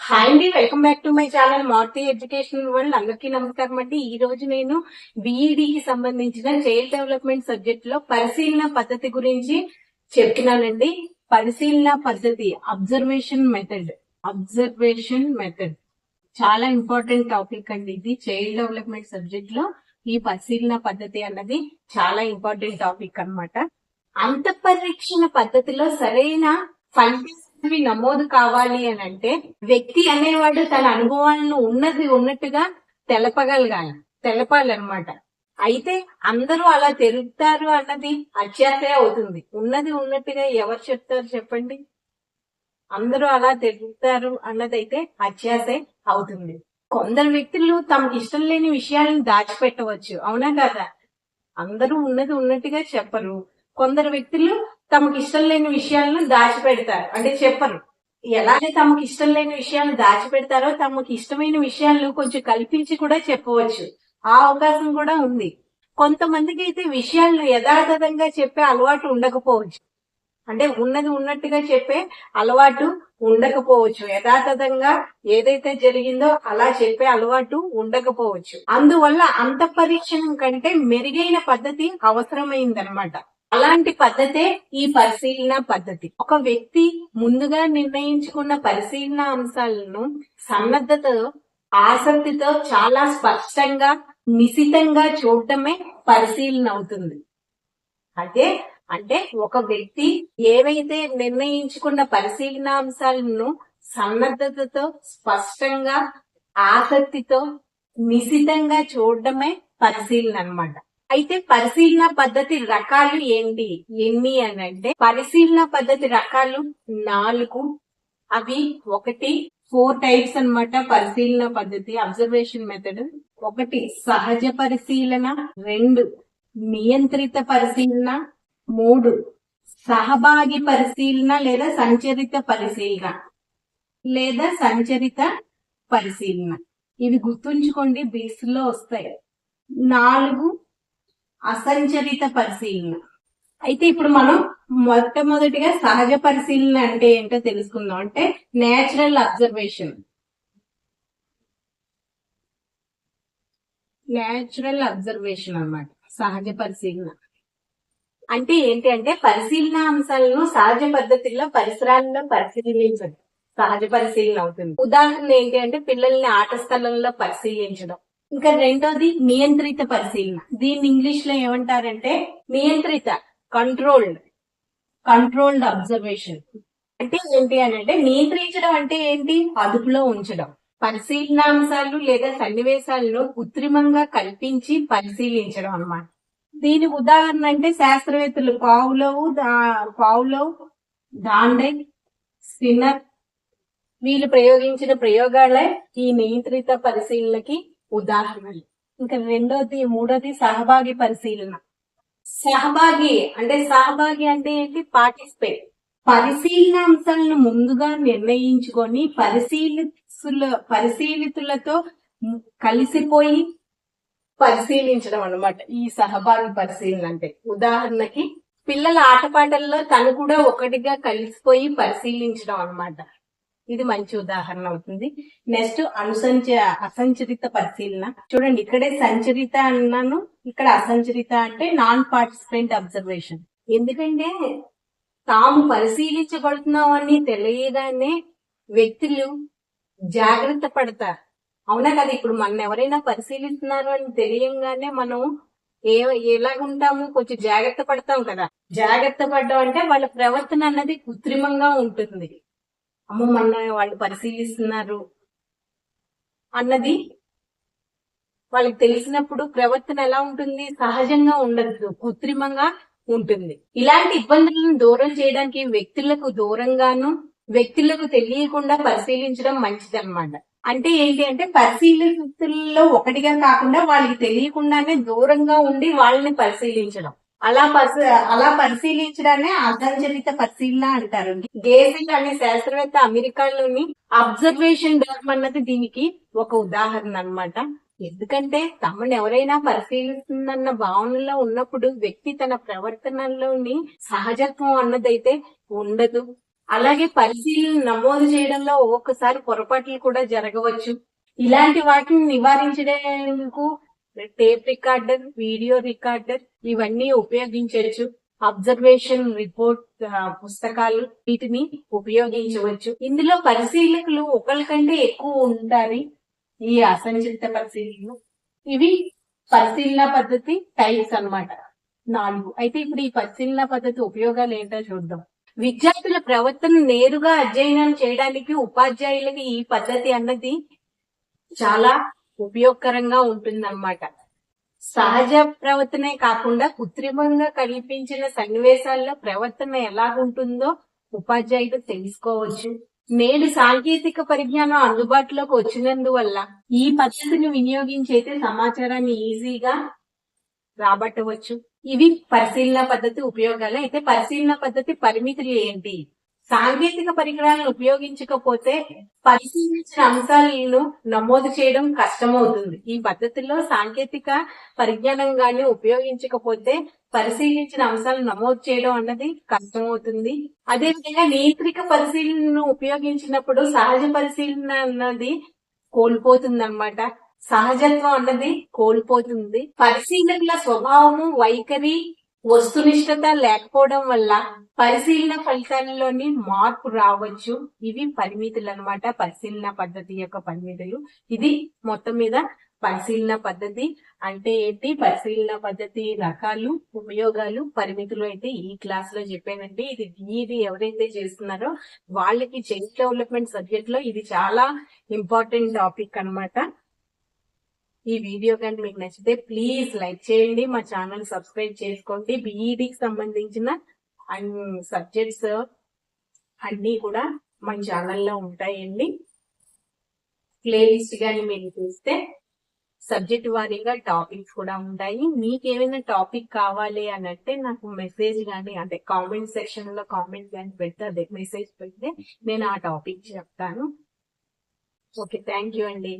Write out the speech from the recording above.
Hi అండి welcome back to my channel Maruti education world. అందరికీ నమస్కారం అండి. ఈ రోజు నేను BED కి సంబంధించిన చైల్డ్ డెవలప్మెంట్ సబ్జెక్ట్లో పరిశీలన పద్ధతి గురించి చెప్తున్నానండి. పరిశీలన పద్ధతి అబ్జర్వేషన్ మెథడ్ అబ్జర్వేషన్ మెథడ్ చాలా ఇంపార్టెంట్ టాపిక్ అండి ఇది. చైల్డ్ డెవలప్మెంట్ సబ్జెక్ట్లో ఈ పరిశీలన పద్ధతి అన్నది చాలా ఇంపార్టెంట్ టాపిక్ అన్నమాట. అంతఃపరీక్షణ పద్ధతిలో సరైన ఫలితాలు నమోదు కావాలి అని అంటే వ్యక్తి అనేవాడు తన అనుభవాలను ఉన్నది ఉన్నట్టుగా తెలపగలగాలి తెలపాలన్నమాట. అయితే అందరూ అలా తిరుగుతారు అన్నది అత్యాసే అవుతుంది. ఉన్నది ఉన్నట్టుగా ఎవరు చెప్తారు చెప్పండి? అందరూ అలా తిరుగుతారు అన్నదైతే అత్యాసే అవుతుంది. కొందరు వ్యక్తులు తమకు ఇష్టం లేని విషయాలను దాచిపెట్టవచ్చు. అవునా కదా? అందరూ ఉన్నది ఉన్నట్టుగా చెప్పరు. కొందరు వ్యక్తులు తమకి ఇష్టం లేని విషయాలను దాచిపెడతారు. అంటే చెప్పరు ఎలాగే తమకి ఇష్టం లేని విషయాలను దాచిపెడతారో తమకు ఇష్టమైన విషయాలను కొంచెం కల్పించి కూడా చెప్పవచ్చు. ఆ అవకాశం కూడా ఉంది. కొంతమందికి అయితే విషయాలను యథాతథంగా చెప్పే అలవాటు ఉండకపోవచ్చు. అంటే ఉన్నది ఉన్నట్టుగా చెప్పే అలవాటు ఉండకపోవచ్చు. యథాతథంగా ఏదైతే జరిగిందో అలా చెప్పే అలవాటు ఉండకపోవచ్చు. అందువల్ల అంత పరీక్షణం కంటే మెరుగైన పద్ధతి అవసరమైందనమాట. అలాంటి పద్ధతే ఈ పరిశీలన పద్ధతి. ఒక వ్యక్తి ముందుగా నిర్ణయించుకున్న పరిశీలన అంశాలను సన్నద్ధతతో ఆసక్తితో చాలా స్పష్టంగా నిశితంగా చూడటమే పరిశీలన అవుతుంది. అదే అంటే ఒక వ్యక్తి ఏవైతే నిర్ణయించుకున్న పరిశీలన అంశాలను సన్నద్ధతతో స్పష్టంగా ఆసక్తితో నిశితంగా చూడడమే పరిశీలన అన్నమాట. అయితే పరిశీలన పద్ధతి రకాలు ఏంటి? ఎన్ని అని అంటే పరిశీలన పద్ధతి రకాలు నాలుగు అవి ఒకటి ఫోర్ టైప్స్ అన్నమాట పరిశీలన పద్ధతి అబ్జర్వేషన్ మెథడ్ ఒకటి సహజ పరిశీలన. రెండు నియంత్రిత పరిశీలన. మూడు సహభాగి పరిశీలన లేదా సంచరిత పరిశీలన లేదా సంచరిత పరిశీలన. ఇవి గుర్తుంచుకోండి బీస్లో వస్తాయి. నాలుగు అసంచరిత పరిశీలన. అయితే ఇప్పుడు మనం మొట్టమొదటిగా సహజ పరిశీలన అంటే ఏంటో తెలుసుకుందాం. అంటే నేచురల్ అబ్జర్వేషన్. నేచురల్ అబ్జర్వేషన్ అన్నమాట. సహజ పరిశీలన. అంటే ఏంటి అంటే పరిశీలన అంశాలను సహజ పద్ధతిలో పరిసరాలలో పరిశీలించడం. సహజ పరిశీలన అవుతుంది. ఉదాహరణ ఏంటి అంటే పిల్లల్ని ఆట స్థలంలో పరిశీలించడం. ఇంకా రెండోది నియంత్రిత పరిశీలన. దీన్ని ఇంగ్లీష్లో ఏమంటారంటే నియంత్రిత కంట్రోల్డ్ కంట్రోల్డ్ అబ్జర్వేషన్ అంటే ఏంటి అని అంటే నియంత్రించడం అంటే ఏంటి? అదుపులో ఉంచడం. పరిశీలనాంశాలు లేదా సన్నివేశాలను కృత్రిమంగా కల్పించి పరిశీలించడం అన్నమాట. దీని ఉదాహరణ అంటే శాస్త్రవేత్తలు పావులవు దా- పావులవ్ దాండే స్పిన్నర్ వీళ్ళు ప్రయోగించిన ప్రయోగాలే ఈ నియంత్రిత పరిశీలనకి ఉదాహరణలు ఇంకా రెండోది మూడోది సహభాగి పరిశీలన. సహభాగి అంటే సహభాగి అంటే ఏంటి? పార్టిసిపేట్. పరిశీలన అంశాలను ముందుగా నిర్ణయించుకొని పరిశీలితుల పరిశీలితులతో కలిసిపోయి పరిశీలించడం అన్నమాట ఈ సహభాగి పరిశీలన అంటే. ఉదాహరణకి పిల్లల ఆటపాటల్లో తను కూడా ఒకటిగా కలిసిపోయి పరిశీలించడం అన్నమాట. ఇది మంచి ఉదాహరణ అవుతుంది. నెక్స్ట్ అనుసంచ అసంచరిత పరిశీలన. చూడండి ఇక్కడే సంచరిత అన్నాను ఇక్కడ అసంచరిత అంటే నాన్ పార్టిసిపెంట్ అబ్జర్వేషన్ ఎందుకంటే తాము పరిశీలించబడుతున్నామని తెలియగానే వ్యక్తులు జాగ్రత్త పడతారు. అవునా కదా? ఇప్పుడు మన ఎవరైనా పరిశీలిస్తున్నారు అని తెలియంగానే మనం ఏ ఎలాగుంటాము కొంచెం జాగ్రత్త పడతాం కదా. జాగ్రత్త పడడం అంటే వాళ్ళ ప్రవర్తన అన్నది కృత్రిమంగా ఉంటుంది. అమ్మ మన వాళ్ళు పరిశీలిస్తున్నారు అన్నది వాళ్ళకి తెలిసినప్పుడు ప్రవర్తన ఎలా ఉంటుంది? సహజంగా ఉండదు కృత్రిమంగా ఉంటుంది. ఇలాంటి ఇబ్బందులను దూరం చేయడానికి వ్యక్తులకు దూరంగాను వ్యక్తులకు తెలియకుండా పరిశీలించడం మంచిదన్నమాట. అంటే ఏంటి అంటే పరిశీలితుల్లో ఒకటిగా కాకుండా వాళ్ళకి తెలియకుండానే దూరంగా ఉండి వాళ్ళని పరిశీలించడం. అలా పరిశీ అలా పరిశీలించడాన్ని అసంచరిత పరిశీలన అంటారు. గేజింగ్ అనే శాస్త్రవేత్త అమెరికాలోని అబ్జర్వేషన్ డర్మ్ అన్నది దీనికి ఒక ఉదాహరణ అన్నమాట. ఎందుకంటే తమను ఎవరైనా పరిశీలిస్తుందన్న భావనలో ఉన్నప్పుడు వ్యక్తి తన ప్రవర్తనలోని సహజత్వం అన్నదైతే ఉండదు. అలాగే పరిశీలన నమోదు చేయడంలో ఒక్కొక్కసారి పొరపాట్లు కూడా జరగవచ్చు. ఇలాంటి వాటిని నివారించడానికి టేప్ రికార్డర్ వీడియో రికార్డర్ ఇవన్నీ ఉపయోగించవచ్చు. అబ్జర్వేషన్ రిపోర్ట్ పుస్తకాలు వీటిని ఉపయోగించవచ్చు. ఇందులో పరిశీలకులు ఒకరికంటే ఎక్కువ ఉంటారు ఈ అసంచిత పరిశీలనలు. ఇవి పరిశీలన పద్ధతి టైప్స్ అన్నమాట. నాలుగు. అయితే ఇప్పుడు ఈ పరిశీలన పద్ధతి ఉపయోగాలు ఏంటో చూద్దాం. విద్యార్థుల ప్రవర్తన నేరుగా అధ్యయనం చేయడానికి ఉపాధ్యాయులకి ఈ పద్ధతి అన్నది చాలా ఉపయోగకరంగా ఉంటుందన్నమాట. సహజ ప్రవర్తనే కాకుండా కృత్రిమంగా కల్పించిన సన్నివేశాల్లో ప్రవర్తన ఎలాగుంటుందో ఉపాధ్యాయుడు తెలుసుకోవచ్చు. నేడు సాంకేతిక పరిజ్ఞానం అందుబాటులోకి వచ్చినందువల్ల ఈ పద్ధతిని వినియోగించి అయితే సమాచారాన్ని ఈజీగా రాబట్టవచ్చు. ఇవి పరిశీలన పద్ధతి ఉపయోగాలు. అయితే పరిశీలన పద్ధతి పరిమితులు ఏంటి? సాంకేతిక పరికరాలను ఉపయోగించకపోతే పరిశీలించిన అంశాలను నమోదు చేయడం కష్టమవుతుంది. ఈ పద్ధతిలో సాంకేతిక పరిజ్ఞానం గాని ఉపయోగించకపోతే పరిశీలించిన అంశాలను నమోదు చేయడం అన్నది కష్టమవుతుంది. అదేవిధంగా నియంత్రిక పరిశీలనను ఉపయోగించినప్పుడు సహజ పరిశీలన అన్నది కోల్పోతుంది సహజత్వం అన్నది కోల్పోతుంది. పరిశీలకుల స్వభావము వైఖరి వస్తునిష్టత లేకపోవడం వల్ల పరిశీలన ఫలితాలలోని మార్పు రావచ్చు. ఇవి పరిమితులు అన్నమాట పరిశీలన పద్ధతి యొక్క పరిమితులు. ఇది మొత్తం మీద పరిశీలన పద్ధతి అంటే ఏంటి? పరిశీలన పద్ధతి రకాలు ఉపయోగాలు పరిమితులు అయితే ఈ క్లాస్లో చెప్పానండి. ఇది ఇది ఎవరైతే చేస్తున్నారో వాళ్ళకి చైల్డ్ డెవలప్మెంట్ సబ్జెక్ట్లో ఇది చాలా ఇంపార్టెంట్ టాపిక్ అన్నమాట. ఈ వీడియో కానీ మీకు నచ్చితే ప్లీజ్ లైక్ చేయండి మా ఛానల్ సబ్స్క్రైబ్ చేసుకోండి. బీఈడికి సంబంధించిన సబ్జెక్ట్స్ అన్నీ కూడా మా ఛానల్లో ఉంటాయండి. ప్లేలిస్ట్ కానీ మీరు చూస్తే సబ్జెక్ట్ వారీగా టాపిక్స్ కూడా ఉంటాయి. మీకు ఏమైనా టాపిక్ కావాలి అని అంటే నాకు మెసేజ్ కానీ అంటే కామెంట్ సెక్షన్లో కామెంట్ కానీ పెడితే అదే మెసేజ్ పెడితే నేను ఆ టాపిక్ చెప్తాను. ఓకే థ్యాంక్ యూ అండి.